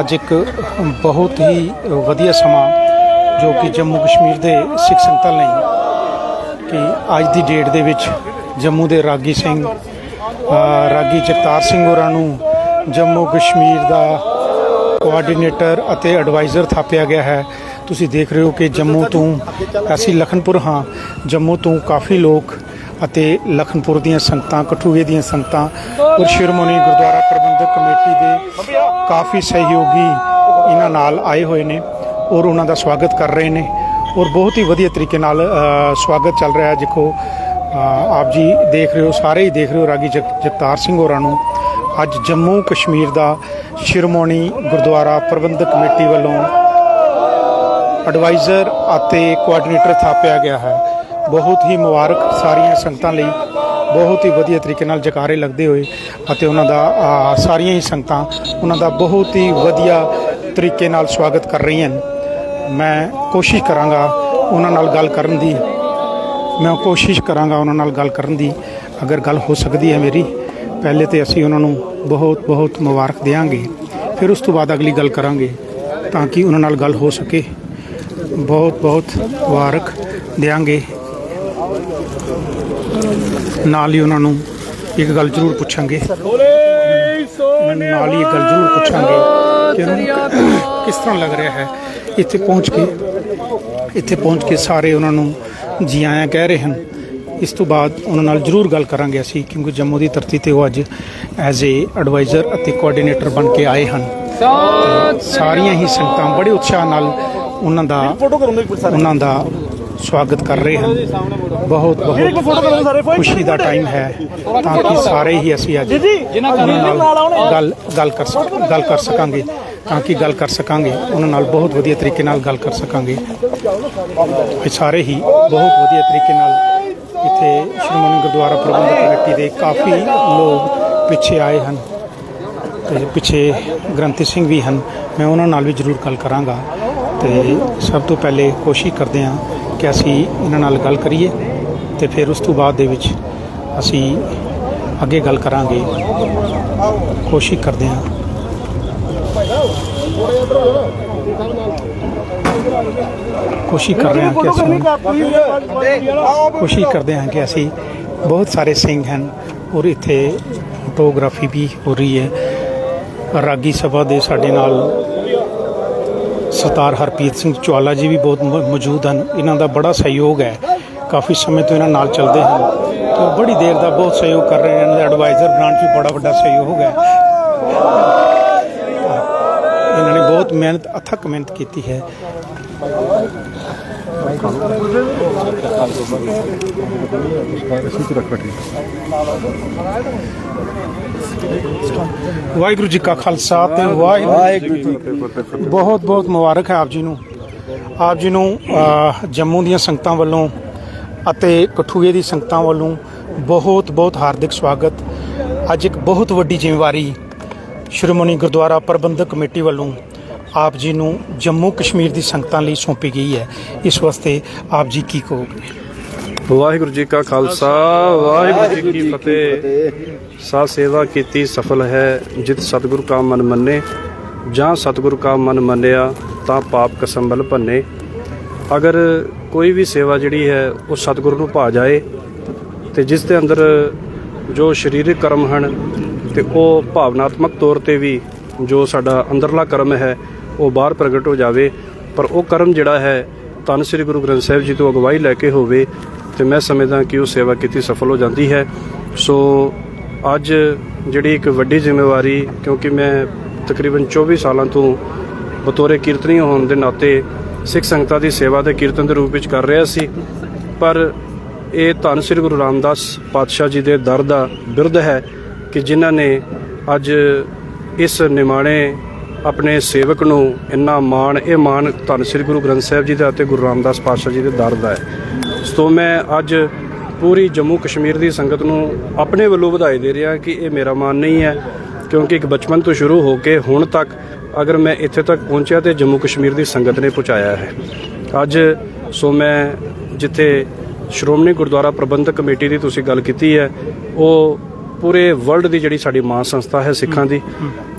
ਅੱਜ ਇੱਕ ਬਹੁਤ ਹੀ ਵਧੀਆ ਸਮਾਂ ਜੋ ਕਿ ਜੰਮੂ ਕਸ਼ਮੀਰ ਦੇ ਸਿੱਖ ਸੰਗਤਾਂ ਲਈ ਕਿ ਅੱਜ ਦੀ ਡੇਟ ਦੇ ਵਿੱਚ ਜੰਮੂ ਦੇ ਰਾਗੀ ਸਿੰਘ ਰਾਗੀ ਜਗਤਾਰ ਸਿੰਘ ਹੋਰਾਂ ਨੂੰ ਜੰਮੂ ਕਸ਼ਮੀਰ ਦਾ ਕੋਆਰਡੀਨੇਟਰ ਅਤੇ ਐਡਵਾਈਜ਼ਰ ਥਾਪਿਆ ਗਿਆ ਹੈ। ਤੁਸੀਂ ਦੇਖ ਰਹੇ ਹੋ ਕਿ ਜੰਮੂ ਤੋਂ, ਅਸੀਂ ਲਖਨਪੁਰ ਹਾਂ, ਜੰਮੂ ਤੋਂ ਕਾਫੀ ਲੋਕ ਅਤੇ ਲਖਨਪੁਰ ਦੀਆਂ ਸੰਗਤਾਂ, ਕਠੂਏ ਦੀਆਂ ਸੰਗਤਾਂ ਔਰ ਸ਼ਿਰਮੋਨੀ ਗੁਰਦੁਆਰਾ ਪ੍ਰਬੰਧਕ ਕਮੇਟੀ ਦੇ ਕਾਫੀ ਸਹਿਯੋਗੀ ਇਹਨਾਂ ਨਾਲ ਆਏ ਹੋਏ ਨੇ ਔਰ ਉਹਨਾਂ ਦਾ ਸਵਾਗਤ ਕਰ ਰਹੇ ਨੇ ਔਰ ਬਹੁਤ ਹੀ ਵਧੀਆ ਤਰੀਕੇ ਨਾਲ ਸਵਾਗਤ ਚੱਲ ਰਿਹਾ ਹੈ। ਦੇਖੋ ਆਪ ਜੀ ਦੇਖ ਰਹੇ ਹੋ, ਸਾਰੇ ਹੀ ਦੇਖ ਰਹੇ ਹੋ ਰਾਗੀ ਜਗ- ਜਗਤਾਰ ਸਿੰਘ ਹੋਰਾਂ ਨੂੰ। ਅੱਜ ਜੰਮੂ ਕਸ਼ਮੀਰ ਦਾ ਸ਼ਿਰਮੋਣੀ ਗੁਰਦੁਆਰਾ ਪ੍ਰਬੰਧਕ ਕਮੇਟੀ ਵੱਲੋਂ ਐਡਵਾਈਜ਼ਰ ਅਤੇ ਕੋਆਰਡੀਨੇਟਰ ਥਾਪਿਆ ਗਿਆ ਹੈ। ਬਹੁਤ ਹੀ ਮੁਬਾਰਕ ਸਾਰੀਆਂ ਸੰਗਤਾਂ ਲਈ। ਬਹੁਤ ਹੀ ਵਧੀਆ ਤਰੀਕੇ ਨਾਲ ਜਕਾਰੇ ਲੱਗਦੇ ਹੋਏ ਅਤੇ ਉਹਨਾਂ ਦਾ ਸਾਰੀਆਂ ਹੀ ਸੰਗਤਾਂ ਉਹਨਾਂ ਦਾ ਬਹੁਤ ਹੀ ਵਧੀਆ ਤਰੀਕੇ ਨਾਲ ਸਵਾਗਤ ਕਰ ਰਹੀਆਂ ਹਨ ਮੈਂ ਕੋਸ਼ਿਸ਼ ਕਰਾਂਗਾ ਉਹਨਾਂ ਨਾਲ ਗੱਲ ਕਰਨ ਦੀ। ਮੈਂ ਕੋਸ਼ਿਸ਼ ਕਰਾਂਗਾ ਉਹਨਾਂ ਨਾਲ ਗੱਲ ਕਰਨ ਦੀ। ਅਗਰ ਗੱਲ ਹੋ ਸਕਦੀ ਹੈ ਮੇਰੀ, ਪਹਿਲੇ ਤੇ ਅਸੀਂ ਉਹਨਾਂ ਨੂੰ ਬਹੁਤ ਬਹੁਤ ਮੁਬਾਰਕ ਦੇਵਾਂਗੇ ਫਿਰ ਉਸ ਤੋਂ ਬਾਅਦ ਅਗਲੀ ਗੱਲ ਕਰਾਂਗੇ ਤਾਂ ਕਿ ਉਹਨਾਂ ਨਾਲ ਗੱਲ ਹੋ ਸਕੇ। ਬਹੁਤ ਬਹੁਤ ਮੁਬਾਰਕ ਦੇਵਾਂਗੇ ਨਾਲ ਹੀ ਉਹਨਾਂ ਨੂੰ ਇੱਕ ਗੱਲ ਜ਼ਰੂਰ ਪੁੱਛਾਂਗੇ। ਨਾਲ ਹੀ ਇੱਕ ਗੱਲ ਜ਼ਰੂਰ ਪੁੱਛਾਂਗੇ ਕਿ ਉਹਨਾਂ ਨੂੰ ਕਿਸ ਤਰ੍ਹਾਂ ਲੱਗ ਰਿਹਾ ਹੈ। ਇੱਥੇ ਪਹੁੰਚ ਕੇ, ਇੱਥੇ ਪਹੁੰਚ ਕੇ ਸਾਰੇ ਉਹਨਾਂ ਨੂੰ ਜੀ ਆਇਆਂ ਕਹਿ ਰਹੇ ਹਨ। ਇਸ ਤੋਂ ਬਾਅਦ ਉਹਨਾਂ ਨਾਲ ਜ਼ਰੂਰ ਗੱਲ ਕਰਾਂਗੇ ਅਸੀਂ, ਕਿਉਂਕਿ ਜੰਮੂ ਦੀ ਧਰਤੀ ਤੇ ਉਹ ਅੱਜ ਐਜ਼ ਏ ਐਡਵਾਈਜ਼ਰ ਅਤੇ ਕੋਆਰਡੀਨੇਟਰ ਬਣ ਕੇ ਆਏ ਹਨ। ਸਾਰੀਆਂ ਹੀ ਸੰਗਤਾਂ ਬੜੇ ਉਤਸ਼ਾਹ ਨਾਲ ਉਹਨਾਂ ਦਾ ਉਹਨਾਂ ਦਾ ਸਵਾਗਤ ਕਰ ਰਹੇ ਹਨ ਬਹੁਤ ਬਹੁਤ ਖੁਸ਼ੀ ਦਾ ਟਾਈਮ ਹੈ ਤਾਂ ਕਿ ਸਾਰੇ ਹੀ ਅਸੀਂ ਅੱਜ ਗੱਲ ਗੱਲ ਕਰ ਸਕ ਗੱਲ ਕਰ ਸਕਾਂਗੇ ਤਾਂ ਕਿ ਗੱਲ ਕਰ ਸਕਾਂਗੇ। ਉਹਨਾਂ ਨਾਲ ਬਹੁਤ ਵਧੀਆ ਤਰੀਕੇ ਨਾਲ ਗੱਲ ਕਰ ਸਕਾਂਗੇ। ਇਹ ਸਾਰੇ ਹੀ ਬਹੁਤ ਵਧੀਆ ਤਰੀਕੇ ਨਾਲ ਇੱਥੇ ਸ਼੍ਰੋਮਣੀ ਗੁਰਦੁਆਰਾ ਪ੍ਰਬੰਧਕ ਕਮੇਟੀ ਦੇ ਕਾਫੀ ਲੋਕ ਪਿੱਛੇ ਆਏ ਹਨ ਤੇ ਪਿੱਛੇ ਗ੍ਰੰਥੀ ਸਿੰਘ ਵੀ ਹਨ। ਮੈਂ ਉਹਨਾਂ ਨਾਲ ਵੀ ਜ਼ਰੂਰ ਗੱਲ ਕਰਾਂਗਾ ਤੇ ਸਭ ਤੋਂ ਪਹਿਲੇ ਕੋਸ਼ਿਸ਼ ਕਰਦੇ ਹਾਂ ਕਿ ਅਸੀਂ ਇਹਨਾਂ ਨਾਲ ਗੱਲ ਕਰੀਏ ਤੇ ਫਿਰ ਉਸ ਤੋਂ ਬਾਅਦ ਦੇ ਵਿੱਚ ਅਸੀਂ ਅੱਗੇ ਗੱਲ ਕਰਾਂਗੇ। ਕੋਸ਼ਿਸ਼ ਕਰਦੇ ਹਾਂ। ਕੋਸ਼ਿਸ਼ ਕਰ ਰਹੇ ਹਾਂ ਕਿ ਅਸੀਂ ਕੋਸ਼ਿਸ਼ ਕਰਦੇ ਹਾਂ ਕਿ ਅਸੀਂ ਬਹੁਤ ਸਾਰੇ ਸਿੰਘ ਹਨ ਔਰ ਇੱਥੇ ਫੋਟੋਗ੍ਰਾਫੀ ਵੀ ਹੋ ਰਹੀ ਹੈ। ਰਾਗੀ ਸਭਾ ਦੇ ਸਾਡੇ ਨਾਲ ਸਰਦਾਰ ਹਰਪ੍ਰੀਤ ਸਿੰਘ ਚਵਾਲਾ ਜੀ ਵੀ ਬਹੁਤ ਮੌਜੂਦ ਹਨ। ਇਹਨਾਂ ਦਾ ਬੜਾ ਸਹਿਯੋਗ ਹੈ। ਕਾਫੀ ਸਮੇਂ ਤੋਂ ਇਹਨਾਂ ਨਾਲ ਚੱਲਦੇ ਹਨ। ਤੇ ਬੜੀ ਦੇਰ ਦਾ ਬਹੁਤ ਸਹਿਯੋਗ ਕਰ ਰਹੇ ਹਨ। ਇਹਨਾਂ ਦਾ ਐਡਵਾਈਜ਼ਰ ਬ੍ਰਾਂਚ ਵੀ ਬੜਾ ਵੱਡਾ ਸਹਿਯੋਗ ਹੈ। ਇਹਨਾਂ ਨੇ ਬਹੁਤ ਮਿਹਨਤ, ਅਥਕ ਮਿਹਨਤ ਕੀਤੀ ਹੈ। ਵਾਹਿਗੁਰੂ ਜੀ ਕਾ ਖਾਲਸਾ ਤੇ ਵਾਹਿਗੁਰੂ ਜੀ ਬਹੁਤ ਬਹੁਤ ਮੁਬਾਰਕ ਹੈ ਆਪ ਜੀ ਨੂੰ। ਆਪ ਜੀ ਨੂੰ ਜੰਮੂ ਦੀਆਂ ਸੰਗਤਾਂ ਵੱਲੋਂ ਅਤੇ ਕਠੂਏ ਦੀ ਸੰਗਤਾਂ ਵੱਲੋਂ ਬਹੁਤ ਬਹੁਤ ਹਾਰਦਿਕ ਸਵਾਗਤ। ਅੱਜ ਇੱਕ ਬਹੁਤ ਵੱਡੀ ਜ਼ਿੰਮੇਵਾਰੀ ਸ਼੍ਰੋਮਣੀ ਗੁਰਦੁਆਰਾ ਪ੍ਰਬੰਧਕ ਕਮੇਟੀ ਵੱਲੋਂ ਆਪ ਜੀ ਨੂੰ ਜੰਮੂ ਕਸ਼ਮੀਰ ਦੀ ਸੰਗਤਾਂ ਲਈ ਸੌਂਪੀ ਗਈ ਹੈ। ਇਸ ਵਾਸਤੇ ਆਪ ਜੀ ਕੀ ਕਹੋਗੇ? ਵਾਹਿਗੁਰੂ ਜੀ ਕਾ ਖਾਲਸਾ, ਵਾਹਿਗੁਰੂ ਜੀ ਕੀ ਫਤਿਹ। ਸਾ ਸੇਵਾ ਕੀਤੀ ਸਫਲ ਹੈ, ਜਿਤ ਸਤਿਗੁਰੂ ਕਾ ਮਨ ਮੰਨੇ, ਜਾਂ ਸਤਿਗੁਰੂ ਕਾ ਮਨ ਮੰਨਿਆ ਤਾਂ ਪਾਪ ਕਸੰਬਲ ਭੰਨੇ। ਅਗਰ ਕੋਈ ਵੀ ਸੇਵਾ ਜਿਹੜੀ ਹੈ, ਉਹ ਸਤਿਗੁਰੂ ਨੂੰ ਭਾ ਜਾਏ, ਤੇ ਜਿਸ ਦੇ ਅੰਦਰ ਜੋ ਸਰੀਰਕ ਕਰਮ ਹਨ, ਤੇ ਉਹ ਭਾਵਨਾਤਮਕ ਤੌਰ ਤੇ ਵੀ ਜੋ ਸਾਡਾ ਅੰਦਰਲਾ ਕਰਮ ਹੈ ਉਹ ਬਾਹਰ ਪ੍ਰਗਟ ਹੋ ਜਾਵੇ, ਪਰ ਉਹ ਕਰਮ ਜਿਹੜਾ ਹੈ, ਧੰਨ ਸ੍ਰੀ ਗੁਰੂ ਗ੍ਰੰਥ ਸਾਹਿਬ ਜੀ ਤੋਂ ਅਗਵਾਈ ਲੈ ਕੇ ਹੋਵੇ, ਤੇ ਮੈਂ ਸਮਝਦਾ ਕਿ ਉਹ ਸੇਵਾ ਕੀਤੀ ਸਫਲ ਹੋ ਜਾਂਦੀ ਹੈ। ਸੋ ਅੱਜ ਜਿਹੜੀ ਇੱਕ ਵੱਡੀ ਜ਼ਿੰਮੇਵਾਰੀ, ਕਿਉਂਕਿ ਮੈਂ ਤਕਰੀਬਨ 24 ਸਾਲਾਂ ਤੋਂ ਬਤੌਰੇ ਕੀਰਤਨੀ ਹੋਣ ਦੇ ਨਾਤੇ ਸਿੱਖ ਸੰਗਤਾਂ ਦੀ ਸੇਵਾ ਤੇ ਕੀਰਤਨ ਦੇ ਰੂਪ ਵਿੱਚ ਕਰ ਰਿਹਾ ਸੀ, ਪਰ ਇਹ ਧੰਨ ਸ੍ਰੀ ਗੁਰੂ ਰਾਮਦਾਸ ਪਾਤਸ਼ਾਹ ਜੀ ਦੇ ਦਰ ਦਾ ਬਿਰਧ ਹੈ ਕਿ ਜਿਨ੍ਹਾਂ ਨੇ ਅੱਜ ਇਸ ਨਿਮਾਣੇ ਆਪਣੇ ਸੇਵਕ ਨੂੰ ਇੰਨਾ ਮਾਣ, ਇਹ ਮਾਣ ਧੰਨ ਸ੍ਰੀ ਗੁਰੂ ਗ੍ਰੰਥ ਸਾਹਿਬ ਜੀ ਦਾ ਅਤੇ ਗੁਰੂ ਰਾਮਦਾਸ ਪਾਤਸ਼ਾਹ ਜੀ ਦੇ ਦਰ ਦਾ ਹੈ। ਸੋ ਮੈਂ ਅੱਜ ਪੂਰੀ ਜੰਮੂ ਕਸ਼ਮੀਰ ਦੀ ਸੰਗਤ ਨੂੰ ਆਪਣੇ ਵੱਲੋਂ ਵਧਾਈ ਦੇ ਰਿਹਾ ਕਿ ਇਹ ਮੇਰਾ ਮਾਣ ਨਹੀਂ ਹੈ, ਕਿਉਂਕਿ ਇੱਕ ਬਚਪਨ ਤੋਂ ਸ਼ੁਰੂ ਹੋ ਕੇ ਹੁਣ ਤੱਕ ਅਗਰ ਮੈਂ ਇੱਥੇ ਤੱਕ ਪਹੁੰਚਿਆ ਤੇ ਜੰਮੂ ਕਸ਼ਮੀਰ ਦੀ ਸੰਗਤ ਨੇ ਪਹੁੰਚਾਇਆ ਹੈ। ਅੱਜ ਸੋ ਮੈਂ ਜਿੱਥੇ ਸ਼੍ਰੋਮਣੀ ਗੁਰਦੁਆਰਾ ਪ੍ਰਬੰਧਕ ਕਮੇਟੀ ਦੀ ਤੁਸੀਂ ਗੱਲ ਕੀਤੀ ਹੈ, ਉਹ ਪੂਰੇ ਵਰਲਡ ਦੀ ਜਿਹੜੀ ਸਾਡੀ ਮਾਂ ਸੰਸਥਾ ਹੈ ਸਿੱਖਾਂ ਦੀ।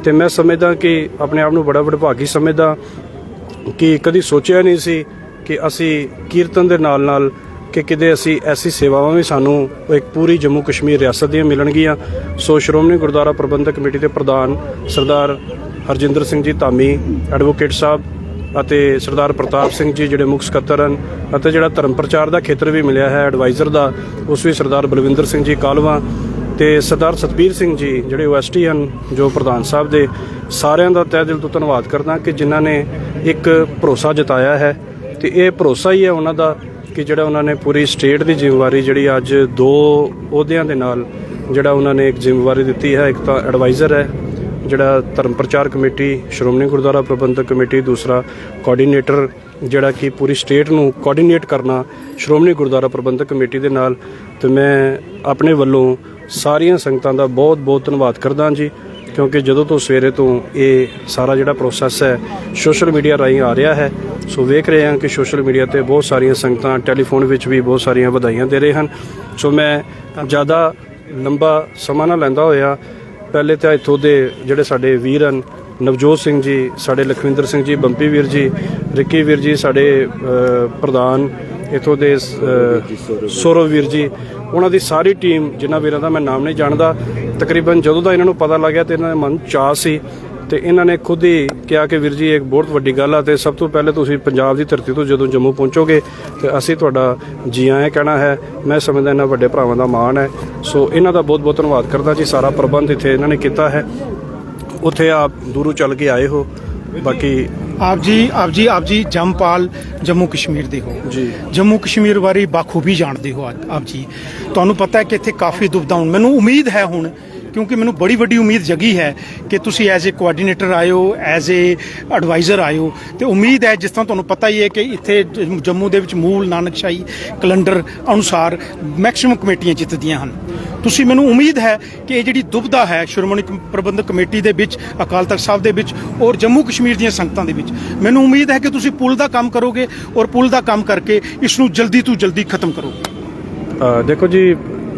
ਤੇ ਮੈਂ ਸਮਝਦਾ ਕਿ ਆਪਣੇ ਆਪ ਨੂੰ ਬੜਾ ਵਡਭਾਗੀ ਸਮਝਦਾ ਕਿ ਕਦੀ ਸੋਚਿਆ ਨਹੀਂ ਸੀ ਕਿ ਅਸੀਂ ਕੀਰਤਨ ਦੇ ਨਾਲ ਨਾਲ ਕਿ ਕਿਤੇ ਅਸੀਂ ਐਸੀ ਸੇਵਾਵਾਂ ਵੀ ਸਾਨੂੰ ਇੱਕ ਪੂਰੀ ਜੰਮੂ ਕਸ਼ਮੀਰ ਰਿਆਸਤ ਦੀਆਂ ਮਿਲਣਗੀਆਂ। ਸੋ ਸ਼੍ਰੋਮਣੀ ਗੁਰਦੁਆਰਾ ਪ੍ਰਬੰਧਕ ਕਮੇਟੀ ਦੇ ਪ੍ਰਧਾਨ ਸਰਦਾਰ ਹਰਜਿੰਦਰ ਸਿੰਘ ਜੀ ਧਾਮੀ ਐਡਵੋਕੇਟ ਸਾਹਿਬ ਅਤੇ ਸਰਦਾਰ ਪ੍ਰਤਾਪ ਸਿੰਘ ਜੀ ਜਿਹੜੇ ਮੁੱਖ ਸਕੱਤਰ ਹਨ ਅਤੇ ਜਿਹੜਾ ਧਰਮ ਪ੍ਰਚਾਰ ਦਾ ਖੇਤਰ ਵੀ ਮਿਲਿਆ ਹੈ ਐਡਵਾਈਜ਼ਰ ਦਾ ਉਸ ਵੀ ਸਰਦਾਰ ਬਲਵਿੰਦਰ ਸਿੰਘ ਜੀ ਕਾਲਵਾ। ਤੇ ਸਰਦਾਰ ਸਤਬੀਰ ਸਿੰਘ ਜੀ, ਜਿਹੜੇ ਓਐਸਟੀ ਹਨ, ਜੋ ਪ੍ਰਧਾਨ ਸਾਹਿਬ ਦੇ, ਸਾਰਿਆਂ ਦਾ ਤਹਿ ਦਿਲ ਤੋਂ ਧੰਨਵਾਦ ਕਰਦਾ ਕਿ ਜਿਨ੍ਹਾਂ ਨੇ ਇੱਕ ਭਰੋਸਾ ਜਤਾਇਆ ਹੈ। ਤੇ ਇਹ ਭਰੋਸਾ ਹੀ ਹੈ ਉਹਨਾਂ ਦਾ ਕਿ ਜਿਹੜਾ ਉਹਨਾਂ ਨੇ ਪੂਰੀ ਸਟੇਟ ਦੀ ਜ਼ਿੰਮੇਵਾਰੀ ਜਿਹੜੀ ਅੱਜ ਦੋ ਅਹੁਦਿਆਂ ਦੇ ਨਾਲ ਜਿਹੜਾ ਉਹਨਾਂ ਨੇ ਇੱਕ ਜ਼ਿੰਮੇਵਾਰੀ ਦਿੱਤੀ ਹੈ, ਇੱਕ ਤਾਂ ਐਡਵਾਈਜ਼ਰ ਹੈ, ਜਿਹੜਾ ਧਰਮ ਪ੍ਰਚਾਰ ਕਮੇਟੀ, ਸ਼੍ਰੋਮਣੀ ਗੁਰਦੁਆਰਾ ਪ੍ਰਬੰਧਕ ਕਮੇਟੀ, ਦੂਸਰਾ ਕੋਆਰਡੀਨੇਟਰ ਜਿਹੜਾ ਕਿ ਪੂਰੀ ਸਟੇਟ ਨੂੰ ਕੋਆਰਡੀਨੇਟ ਕਰਨਾ ਸ਼੍ਰੋਮਣੀ ਗੁਰਦੁਆਰਾ ਪ੍ਰਬੰਧਕ ਕਮੇਟੀ ਦੇ ਨਾਲ। ਤੇ ਮੈਂ ਆਪਣੇ ਵੱਲੋਂ ਸਾਰੀਆਂ ਸੰਗਤਾਂ ਦਾ ਬਹੁਤ ਬਹੁਤ ਧੰਨਵਾਦ ਕਰਦਾ ਜੀ, ਕਿਉਂਕਿ ਜਦੋਂ ਤੋਂ ਸਵੇਰੇ ਤੋਂ ਇਹ ਸਾਰਾ ਜਿਹੜਾ ਪ੍ਰੋਸੈਸ ਹੈ ਸੋਸ਼ਲ ਮੀਡੀਆ ਰਾਹੀਂ ਆ ਰਿਹਾ ਹੈ, ਸੋ ਵੇਖ ਰਹੇ ਹਾਂ ਕਿ ਸੋਸ਼ਲ ਮੀਡੀਆ ਤੇ ਬਹੁਤ ਸਾਰੀਆਂ ਸੰਗਤਾਂ ਟੈਲੀਫੋਨ ਵਿੱਚ ਵੀ ਬਹੁਤ ਸਾਰੀਆਂ ਵਧਾਈਆਂ ਦੇ ਰਹੇ ਹਨ। ਸੋ ਮੈਂ ਜ਼ਿਆਦਾ ਲੰਬਾ ਸਮਾਂ ਨਾ ਲੈਂਦਾ ਹੋਇਆ, ਪਹਿਲੇ ਤਾਂ ਇੱਥੋਂ ਦੇ ਜਿਹੜੇ ਸਾਡੇ ਵੀਰ ਹਨ, ਨਵਜੋਤ ਸਿੰਘ ਜੀ, ਸਾਡੇ ਲਖਵਿੰਦਰ ਸਿੰਘ ਜੀ, ਬੰਪੀ ਵੀਰ ਜੀ, ਰਿੱਕੀ ਵੀਰ ਜੀ, ਸਾਡੇ ਪ੍ਰਧਾਨ ਇੱਥੋਂ ਦੇ ਅ, ਸੌਰਵ ਵੀਰ ਜੀ ਉਹਨਾਂ ਦੀ ਸਾਰੀ ਟੀਮ ਜਿਨ੍ਹਾਂ ਵੀਰਾਂ ਦਾ ਮੈਂ ਨਾਮ ਨਹੀਂ ਜਾਣਦਾ ਤਕਰੀਬਨ ਜਦੋਂ ਦਾ ਇਹਨਾਂ ਨੂੰ ਪਤਾ ਲੱਗਿਆ ਤੇ ਇਹਨਾਂ ਦੇ ਮਨ 'ਚ ਚਾਅ ਸੀ ਤੇ ਇਹਨਾਂ ਨੇ ਖੁਦ ਹੀ ਕਿਹਾ ਕਿ ਵੀਰ ਜੀ ਇੱਕ ਬਹੁਤ ਵੱਡੀ ਗੱਲ ਆ ਤੇ ਸਭ ਤੋਂ ਪਹਿਲੇ ਤੁਸੀਂ ਪੰਜਾਬ ਦੀ ਧਰਤੀ ਤੋਂ ਜਦੋਂ ਜੰਮੂ ਪਹੁੰਚੋਗੇ ਤੇ ਅਸੀਂ ਤੁਹਾਡਾ ਜੀ ਆਇਆਂ ਕਹਿਣਾ ਹੈ ਮੈਂ ਸਮਝਦਾ ਇਹਨਾਂ ਵੱਡੇ ਭਰਾਵਾਂ ਦਾ ਮਾਣ ਹੈ। ਸੋ ਇਹਨਾਂ ਦਾ ਬਹੁਤ ਬਹੁਤ ਧੰਨਵਾਦ ਕਰਦਾ ਜੀ ਸਾਰਾ ਪ੍ਰਬੰਧ ਇੱਥੇ ਇਹਨਾਂ ਨੇ ਕੀਤਾ ਹੈ। ਉੱਥੇ ਆਪ ਦੂਰੋਂ ਚੱਲ ਕੇ ਆਏ ਹੋ ਬਾਕੀ ਆਪ ਜੀ ਆਪ ਜੀ ਆਪ ਜੀ ਜੰਮਪਾਲ ਜੰਮੂ ਕਸ਼ਮੀਰ ਦੇ ਹੋ। ਜੀ। ਜੰਮੂ ਕਸ਼ਮੀਰ ਬਾਰੇ ਬਾਖੂਬੀ ਜਾਣਦੇ ਹੋ ਆਪ ਜੀ। ਤੁਹਾਨੂੰ ਪਤਾ ਹੈ ਕਿ ਇੱਥੇ ਕਾਫੀ ਦੁਬਿਧਾ ਹੁਣ। ਮੈਨੂੰ ਉਮੀਦ ਹੈ ਹੁਣ ਕਿਉਂਕਿ ਮੈਨੂੰ ਬੜੀ ਵੱਡੀ ਉਮੀਦ ਜਗੀ ਹੈ ਕਿ ਤੁਸੀਂ ਐਜ਼ ਅ ਕੋਆਰਡੀਨੇਟਰ ਆਇਓ ਐਜ਼ ਅ ਐਡਵਾਈਜ਼ਰ ਆਇਓ। ਤੇ ਉਮੀਦ ਹੈ, ਜਿਸ ਤਰ੍ਹਾਂ ਤੁਹਾਨੂੰ ਪਤਾ ਹੀ ਹੈ ਕਿ ਇੱਥੇ ਜੰਮੂ ਦੇ ਵਿੱਚ ਮੂਲ ਨਾਨਕਸ਼ਾਹੀ ਕੈਲੰਡਰ ਅਨੁਸਾਰ ਮੈਕਸਿਮਮ ਕਮੇਟੀਆਂ ਜਿੱਤਦੀਆਂ ਹਨ। ਤੁਸੀਂ ਮੈਨੂੰ ਉਮੀਦ ਹੈ ਕਿ ਇਹ ਜਿਹੜੀ ਦੁਬਿਧਾ ਹੈ ਸ਼੍ਰੋਮਣੀ ਪ੍ਰਬੰਧਕ ਕਮੇਟੀ ਦੇ ਵਿੱਚ, ਅਕਾਲ ਤਖਤ ਸਾਹਿਬ ਦੇ ਵਿੱਚ ਔਰ ਜੰਮੂ ਕਸ਼ਮੀਰ ਦੀਆਂ ਸੰਗਤਾਂ ਦੇ ਵਿੱਚ, ਮੈਨੂੰ ਉਮੀਦ ਹੈ ਕਿ ਤੁਸੀਂ ਪੁਲ ਦਾ ਕੰਮ ਕਰੋਗੇ ਔਰ ਪੁਲ ਦਾ ਕੰਮ ਕਰਕੇ ਇਸ ਨੂੰ ਜਲਦੀ ਤੋਂ ਜਲਦੀ ਖਤਮ ਕਰੋਗੇ। ਦੇਖੋ ਜੀ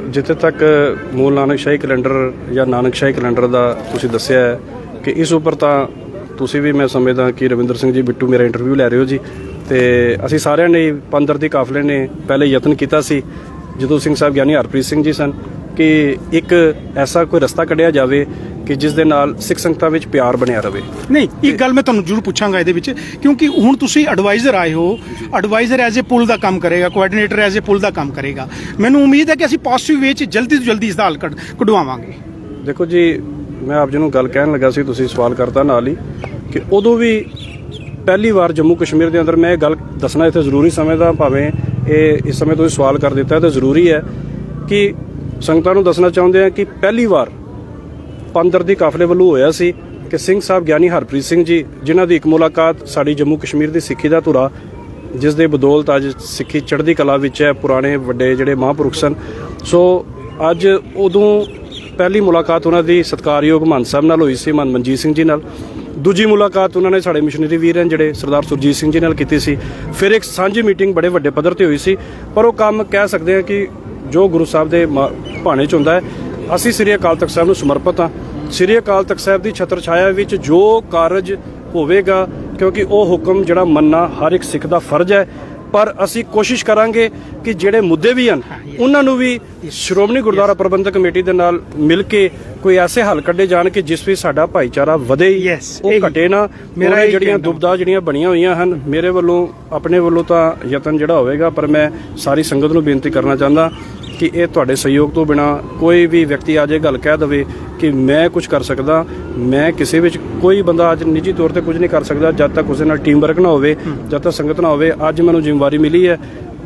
ਜਿੱਥੇ ਤੱਕ ਮੂਲ ਨਾਨਕਸ਼ਾਹੀ ਕੈਲੰਡਰ ਜਾਂ ਨਾਨਕਸ਼ਾਹੀ ਕੈਲੰਡਰ ਦਾ ਤੁਸੀਂ ਦੱਸਿਆ ਹੈ ਕਿ ਇਸ ਉੱਪਰ ਤਾਂ ਤੁਸੀਂ ਵੀ ਮੈਂ ਸਮਝਦਾ ਕਿ ਰਵਿੰਦਰ ਸਿੰਘ ਜੀ ਬਿੱਟੂ ਮੇਰਾ ਇੰਟਰਵਿਊ ਲੈ ਰਹੇ ਹੋ ਜੀ। ਤੇ ਅਸੀਂ ਸਾਰਿਆਂ ਨੇ ਪੰਦਰ ਦੀ ਕਾਫਲੇ ਨੇ ਪਹਿਲੇ ਯਤਨ ਕੀਤਾ ਸੀ, ਜਦੋਂ ਸਿੰਘ ਸਾਹਿਬ ਗਿਆਨੀ ਹਰਪ੍ਰੀਤ ਸਿੰਘ ਜੀ ਸਨ, ਕਿ ਇੱਕ ਐਸਾ ਕੋਈ ਰਸਤਾ ਕੱਢਿਆ ਜਾਵੇ ਕਿ ਜਿਸ ਦੇ ਨਾਲ ਸਿੱਖ ਸੰਗਤਾਂ ਵਿੱਚ ਪਿਆਰ ਬਣਿਆ ਰਵੇ। ਨਹੀਂ ਇੱਕ ਗੱਲ ਮੈਂ ਤੁਹਾਨੂੰ ਜ਼ਰੂਰ ਪੁੱਛਾਂਗਾ ਇਹਦੇ ਵਿੱਚ ਕਿਉਂਕਿ ਹੁਣ ਤੁਸੀਂ ਐਡਵਾਈਜ਼ਰ ਆਏ ਹੋ ਐਡਵਾਈਜ਼ਰ ਐਜ਼ ਅ ਪੁਲ ਦਾ ਕੰਮ ਕਰੇਗਾ ਕੋਆਰਡੀਨੇਟਰ ਐਜ਼ ਅ ਪੁਲ ਦਾ ਕੰਮ ਕਰੇਗਾ। ਮੈਨੂੰ ਉਮੀਦ ਹੈ ਕਿ ਅਸੀਂ ਪੋਜ਼ਿਟਿਵ ਵੇ 'ਚ ਜਲਦੀ ਤੋਂ ਜਲਦੀ ਇਸ ਦਾ ਹੱਲ ਕੱਢ ਕਢਵਾਵਾਂਗੇ। ਦੇਖੋ ਜੀ ਮੈਂ ਆਪ ਜੀ ਨੂੰ ਗੱਲ ਕਹਿਣ ਲੱਗਾ ਸੀ ਤੁਸੀਂ ਸਵਾਲ ਕਰਤਾ ਨਾਲ ਹੀ ਕਿ ਉਦੋਂ ਵੀ ਪਹਿਲੀ ਵਾਰ ਜੰਮੂ ਕਸ਼ਮੀਰ ਦੇ ਅੰਦਰ ਮੈਂ ਇਹ ਗੱਲ ਦੱਸਣਾ ਇੱਥੇ ਜ਼ਰੂਰੀ ਸਮਝਦਾ ਭਾਵੇਂ ਇਹ ਇਸ ਸਮੇਂ ਤੁਸੀਂ ਸਵਾਲ ਕਰ ਦਿੱਤਾ ਤਾਂ ਜ਼ਰੂਰੀ ਹੈ ਕਿ ਸੰਗਤਾਂ ਨੂੰ ਦੱਸਣਾ ਚਾਹੁੰਦੇ ਆ ਕਿ ਪਹਿਲੀ ਵਾਰ ਪੰਦਰਦੀ ਕਾਫਲੇ ਵੱਲੋਂ ਹੋਇਆ ਸੀ ਕਿ ਸਿੰਘ ਸਾਹਿਬ ਗਿਆਨੀ ਹਰਪ੍ਰੀਤ ਸਿੰਘ ਜੀ, ਜਿਨ੍ਹਾਂ ਦੀ ਇੱਕ ਮੁਲਾਕਾਤ ਸਾਡੀ ਜੰਮੂ ਕਸ਼ਮੀਰ ਦੀ ਸਿੱਖੀ ਦਾ ਧੁਰਾ, ਜਿਸ ਦੇ ਬਦੌਲਤ ਅੱਜ ਸਿੱਖੀ ਚੜ੍ਹਦੀ ਕਲਾ ਵਿੱਚ ਹੈ, ਪੁਰਾਣੇ ਵੱਡੇ ਜਿਹੜੇ ਮਹਾਂਪੁਰਖ ਸਨ। ਸੋ ਅੱਜ ਉਦੋਂ ਪਹਿਲੀ ਮੁਲਾਕਾਤ ਉਹਨਾਂ ਦੀ ਸਤਕਾਰਯੋਗ ਮਹੰਤ ਸਾਹਿਬ ਨਾਲ ਹੋਈ ਸੀ ਮਨ ਮਨਜੀਤ ਸਿੰਘ ਜੀ ਨਾਲ। ਦੂਜੀ ਮੁਲਾਕਾਤ ਉਹਨਾਂ ਨੇ ਸਾਡੇ ਮਿਸ਼ਨਰੀ ਵੀਰ ਹਨ, ਜਿਹੜੇ ਸਰਦਾਰ ਸੁਰਜੀਤ ਸਿੰਘ ਜੀ ਨਾਲ ਕੀਤੀ ਸੀ। ਫਿਰ ਇੱਕ ਸਾਂਝੀ ਮੀਟਿੰਗ ਬੜੇ ਵੱਡੇ ਪੱਧਰ ਤੇ ਹੋਈ ਸੀ, ਪਰ ਉਹ ਕੰਮ ਕਹਿ ਸਕਦੇ ਹਾਂ ਕਿ ਜੋ ਗੁਰੂ ਸਾਹਿਬ ਦੇ ਮਾ- ਭਾਣੇ ਚ ਹੁੰਦਾ ਹੈ ਅਸੀਂ ਸ੍ਰੀ ਅਕਾਲ ਤਖਤ ਸਾਹਿਬ ਨੂੰ ਸਮਰਪਿਤ ਹਾਂ। ਸ੍ਰੀ ਅਕਾਲ ਤਖਤ ਸਾਹਿਬ ਦੀ ਛਤਰ ਛਾਇਆ ਵਿੱਚ ਜੋ ਕਾਰਜ ਹੋਵੇਗਾ ਕਿਉਂਕਿ ਉਹ ਹੁਕਮ ਜਿਹੜਾ ਮੰਨਣਾ ਹਰ ਇੱਕ ਸਿੱਖ ਦਾ ਫਰਜ਼ ਹੈ। ਪਰ ਅਸੀਂ ਕੋਸ਼ਿਸ਼ ਕਰਾਂਗੇ ਕਿ ਜਿਹੜੇ ਮੁੱਦੇ ਵੀ ਹਨ ਉਹਨਾਂ ਨੂੰ ਵੀ ਸ਼੍ਰੋਮਣੀ ਗੁਰਦੁਆਰਾ ਪ੍ਰਬੰਧਕ ਕਮੇਟੀ ਦੇ ਨਾਲ ਮਿਲ ਕੇ ਕੋਈ ਐਸੇ ਹੱਲ ਕੱਢੇ ਜਾਣ ਕਿ ਜਿਸ ਵਿੱਚ ਸਾਡਾ ਭਾਈਚਾਰਾ ਵਧੇ। ਉਹ। ਘਟੇ ਨਾ। ਮੇਰਾ ਜਿਹੜੀਆਂ। ਦੁਬਦਾ ਜਿਹੜੀਆਂ ਬਣੀਆਂ ਹੋਈਆਂ ਹਨ ਮੇਰੇ ਵੱਲੋਂ ਆਪਣੇ ਵੱਲੋਂ ਤਾਂ ਯਤਨ ਜਿਹੜਾ ਹੋਵੇਗਾ ਪਰ ਮੈਂ ਸਾਰੀ ਸੰਗਤ ਨੂੰ ਬੇਨਤੀ ਕਰਨਾ ਚਾਹੁੰਦਾ। ਕਿ ਇਹ ਤੁਹਾਡੇ ਸਹਿਯੋਗ ਤੋਂ ਬਿਨਾ ਕੋਈ ਵੀ ਵਿਅਕਤੀ ਅੱਜ ਇਹ ਗੱਲ ਕਹਿ ਦਵੇ ਕਿ ਮੈਂ ਕੁਝ ਕਰ ਸਕਦਾ, ਮੈਂ ਕਿਸੇ ਵਿੱਚ ਕੋਈ ਬੰਦਾ ਅੱਜ ਨਿੱਜੀ ਤੌਰ ਤੇ ਕੁਝ ਨਹੀਂ ਕਰ ਸਕਦਾ, ਜਦ ਤੱਕ ਉਸਦੇ ਨਾਲ ਟੀਮ ਵਰਕ ਨਾ ਹੋਵੇ, ਜਦ ਤੱਕ ਸੰਗਤ ਨਾ ਹੋਵੇ, ਅੱਜ ਮੈਨੂੰ ਜ਼ਿੰਮੇਵਾਰੀ ਮਿਲੀ ਹੈ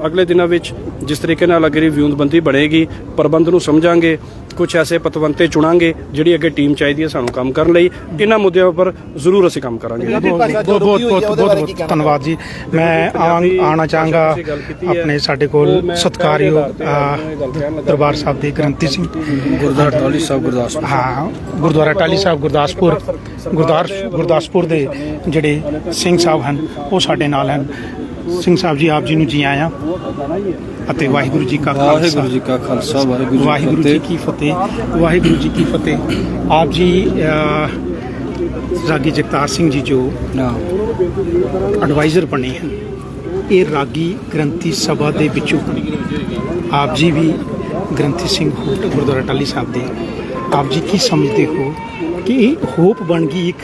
ਅਗਲੇ ਦਿਨਾਂ ਵਿੱਚ ਜਿਸ ਤਰੀਕੇ ਨਾਲ ਅਗਰੀ ਵਿਉਂਤਬੰਦੀ ਬਣੇਗੀ ਪ੍ਰਬੰਧ ਨੂੰ ਸਮਝਾਂਗੇ ਕੁਝ ਐਸੇ ਪਤਵੰਤੇ ਚੁਣਾਂਗੇ ਜਿਹੜੀ ਅੱਗੇ ਟੀਮ ਚਾਹੀਦੀ ਹੈ ਸਾਨੂੰ ਕੰਮ ਕਰਨ ਲਈ। ਇਹਨਾਂ ਮੁੱਦਿਆਂ ਉੱਪਰ ਜ਼ਰੂਰ ਅਸੀਂ ਕੰਮ ਕਰਾਂਗੇ। ਬਹੁਤ ਬਹੁਤ ਬਹੁਤ ਧੰਨਵਾਦ ਜੀ। ਮੈਂ ਆਉਣਾ ਚਾਹਾਂਗਾ ਆਪਣੇ ਸਾਡੇ ਕੋਲ ਸਤਕਾਰਯੋਗ ਅ, ਦਰਬਾਰ ਸਾਹਿਬ ਦੇ ਗ੍ਰੰਥੀ ਸਿੰਘ। ਗੁਰਦਾਰ ਟਾਲੀ ਸਾਹਿਬ ਗੁਰਦਾਸਪੁਰ। ਹਾਂ ਗੁਰਦੁਆਰਾ ਟਾਲੀ ਸਾਹਿਬ ਗੁਰਦਾਸਪੁਰ। ਗੁਰਦਾਰ ਗੁਰਦਾਸਪੁਰ ਦੇ ਜਿਹੜੇ ਸਿੰਘ ਸਾਹਿਬ ਹਨ ਉਹ ਸਾਡੇ ਨਾਲ ਹਨ। ਸਿੰਘ ਸਾਹਿਬ ਜੀ ਆਪ ਜੀ ਨੂੰ ਜੀ ਆਇਆਂ। ਅਤੇ ਵਾਹਿਗੁਰੂ ਜੀ ਕਾ ਖਾਲਸਾ। ਵਾਹਿਗੁਰੂ ਜੀ ਕਾ ਖਾਲਸਾ ਵਾਹਿਗੁਰੂ ਵਾਹਿਗੁਰੂ ਕੀ ਜੀ ਫਤਿਹ। ਕੀ ਫਤਿਹ ਵਾਹਿਗੁਰੂ ਜੀ ਕੀ ਫਤਿਹ। ਆਪ ਜੀ ਰਾਗੀ ਜਗਤਾਰ ਸਿੰਘ ਜੀ ਜੋ ਐਡਵਾਈਜ਼ਰ ਬਣੇ ਹਨ ਇਹ ਰਾਗੀ ਗ੍ਰੰਥੀ ਸਭਾ ਦੇ ਵਿੱਚੋਂ। ਆਪ ਜੀ ਵੀ ਗ੍ਰੰਥੀ ਸਿੰਘ ਹੋ ਗੁਰਦੁਆਰਾ ਟਾਲੀ ਸਾਹਿਬ ਦੇ। ਆਪ ਜੀ ਕੀ ਸਮਝਦੇ ਹੋ ਕਿ ਇਹ ਹੋਪ ਬਣ ਗਈ ਇੱਕ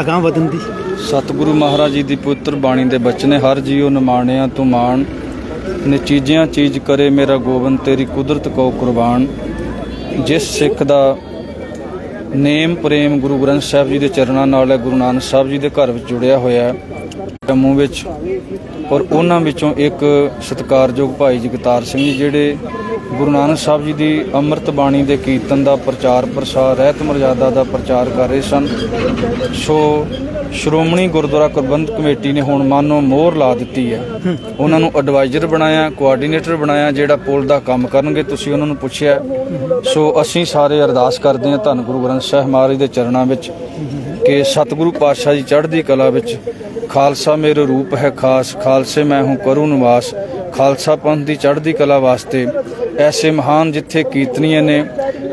ਅਗਾਂਹ ਵਧਣ ਦੀ। ਸਤਿਗੁਰੂ ਮਹਾਰਾਜ ਜੀ ਦੀ ਪਵਿੱਤਰ ਬਾਣੀ ਦੇ ਬਚਨੇ ਹਰ ਜੀਉ ਨਿਮਾਣਿਆ ਤੂੰ ਮਾਣ, ਨਿਚੀਜਿਆਂ ਚੀਜ਼ ਕਰੇ ਮੇਰਾ ਗੋਬਿੰਦ, ਤੇਰੀ ਕੁਦਰਤ ਕੋ ਕੁਰਬਾਨ। ਜਿਸ ਸਿੱਖ ਦਾ ਨੇਮ ਪ੍ਰੇਮ ਗੁਰੂ ਗ੍ਰੰਥ ਸਾਹਿਬ ਜੀ ਦੇ ਚਰਨਾਂ ਨਾਲ ਹੈ, ਗੁਰੂ ਨਾਨਕ ਸਾਹਿਬ ਜੀ ਦੇ ਘਰ ਵਿੱਚ ਜੁੜਿਆ ਹੋਇਆ ਹੈ। ਜੰਮੂ ਵਿੱਚ ਔਰ ਉਹਨਾਂ ਵਿੱਚੋਂ ਇੱਕ ਸਤਿਕਾਰਯੋਗ ਭਾਈ ਜਗਤਾਰ ਸਿੰਘ ਜੀ, ਜਿਹੜੇ ਗੁਰੂ ਨਾਨਕ ਸਾਹਿਬ ਜੀ ਦੀ ਅੰਮ੍ਰਿਤ ਬਾਣੀ ਦੇ ਕੀਰਤਨ ਦਾ ਪ੍ਰਚਾਰ ਪ੍ਰਸਾਰ, ਰਹਿਤ ਮਰਜ਼ਾਦਾ ਦਾ ਪ੍ਰਚਾਰ ਕਰ ਰਹੇ ਸਨ। ਸੋ ਸ਼੍ਰੋਮਣੀ ਗੁਰਦੁਆਰਾ ਪ੍ਰਬੰਧਕ ਕਮੇਟੀ ਨੇ ਹੁਣ ਮਾਨੋ ਮੋਹਰ ਲਾ ਦਿੱਤੀ ਹੈ। ਉਹਨਾਂ ਨੂੰ ਐਡਵਾਈਜ਼ਰ ਬਣਾਇਆ ਕੋਆਰਡੀਨੇਟਰ ਬਣਾਇਆ, ਜਿਹੜਾ ਪੁਲ ਦਾ ਕੰਮ ਕਰਨਗੇ, ਤੁਸੀਂ ਉਹਨਾਂ ਨੂੰ ਪੁੱਛਿਆ। ਸੋ ਅਸੀਂ ਸਾਰੇ ਅਰਦਾਸ ਕਰਦੇ ਹਾਂ ਧੰਨ ਗੁਰੂ ਗ੍ਰੰਥ ਸਾਹਿਬ ਮਹਾਰਾਜ ਦੇ ਚਰਨਾਂ ਵਿੱਚ ਕਿ ਸਤਿਗੁਰੂ ਪਾਤਸ਼ਾਹ ਜੀ ਚੜ੍ਹਦੀ ਕਲਾ ਵਿੱਚ ਖਾਲਸਾ ਮੇਰੇ ਰੂਪ ਹੈ ਖਾਸ, ਖਾਲਸੇ ਮੈਂ ਹੂੰ ਕਰੂ ਨਿਵਾਸ, ਖਾਲਸਾ ਪੰਥ ਦੀ ਚੜ੍ਹਦੀ ਕਲਾ ਵਾਸਤੇ ਐਸੇ ਮਹਾਨ ਜਿੱਥੇ ਕੀਰਤਨੀਏ ਨੇ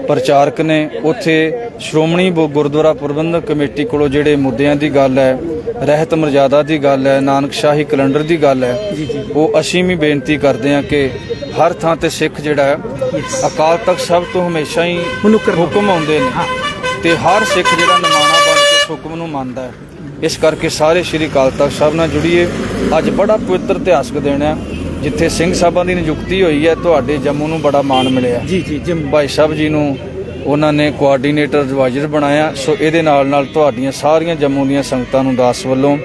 ਪ੍ਰਚਾਰਕ ਨੇ ਉੱਥੇ ਸ਼੍ਰੋਮਣੀ ਗੁਰਦੁਆਰਾ ਪ੍ਰਬੰਧਕ ਕਮੇਟੀ ਕੋਲੋਂ ਜਿਹੜੇ ਮੁੱਦਿਆਂ ਦੀ ਗੱਲ ਹੈ ਰਹਿਤ ਮਰਜ਼ਾਦਾ ਦੀ ਗੱਲ ਹੈ ਨਾਨਕ ਸ਼ਾਹੀ ਕੈਲੰਡਰ ਦੀ ਗੱਲ ਹੈ ਉਹ ਅਸੀਂ ਵੀ ਬੇਨਤੀ ਕਰਦੇ ਹਾਂ ਕਿ ਹਰ ਥਾਂ ਤੇ ਸਿੱਖ ਜਿਹੜਾ ਹੈ ਅਕਾਲ ਤਖਤ ਸਾਹਿਬ ਤੋਂ ਹਮੇਸ਼ਾ ਹੀ ਹੁਕਮ ਆਉਂਦੇ ਨੇ। ਤੇ ਹਰ ਸਿੱਖ ਜਿਹੜਾ ਨਿਮਾਣਾ ਬਣ ਕੇ ਹੁਕਮ ਨੂੰ ਮੰਨਦਾ ਹੈ। ਇਸ ਕਰਕੇ ਸਾਰੇ ਸ੍ਰੀ ਅਕਾਲ ਤਖਤ ਸਾਹਿਬ ਨਾਲ ਜੁੜੀਏ। ਅੱਜ ਬੜਾ ਪਵਿੱਤਰ ਇਤਿਹਾਸਕ ਦਿਨ ਹੈ। ਜਿੱਥੇ ਸਿੰਘ ਸਾਹਿਬਾਂ ਦੀ ਨਿਯੁਕਤੀ ਹੋਈ ਹੈ ਤੁਹਾਡੇ ਜੰਮੂ ਨੂੰ ਬੜਾ ਮਾਣ ਮਿਲਿਆ। ਜੀ ਜੀ ਜੰਮੂ। ਭਾਈ ਸਾਹਿਬ ਜੀ ਨੂੰ ਉਹਨਾਂ ਨੇ ਕੋਆਰਡੀਨੇਟਰ ਐਡਵਾਈਜ਼ਰ ਬਣਾਇਆ। ਸੋ ਇਹਦੇ ਨਾਲ ਨਾਲ ਤੁਹਾਡੀਆਂ ਸਾਰੀਆਂ ਜੰਮੂ ਦੀਆਂ ਸੰਗਤਾਂ ਨੂੰ ਦਾਸ ਵੱਲੋਂ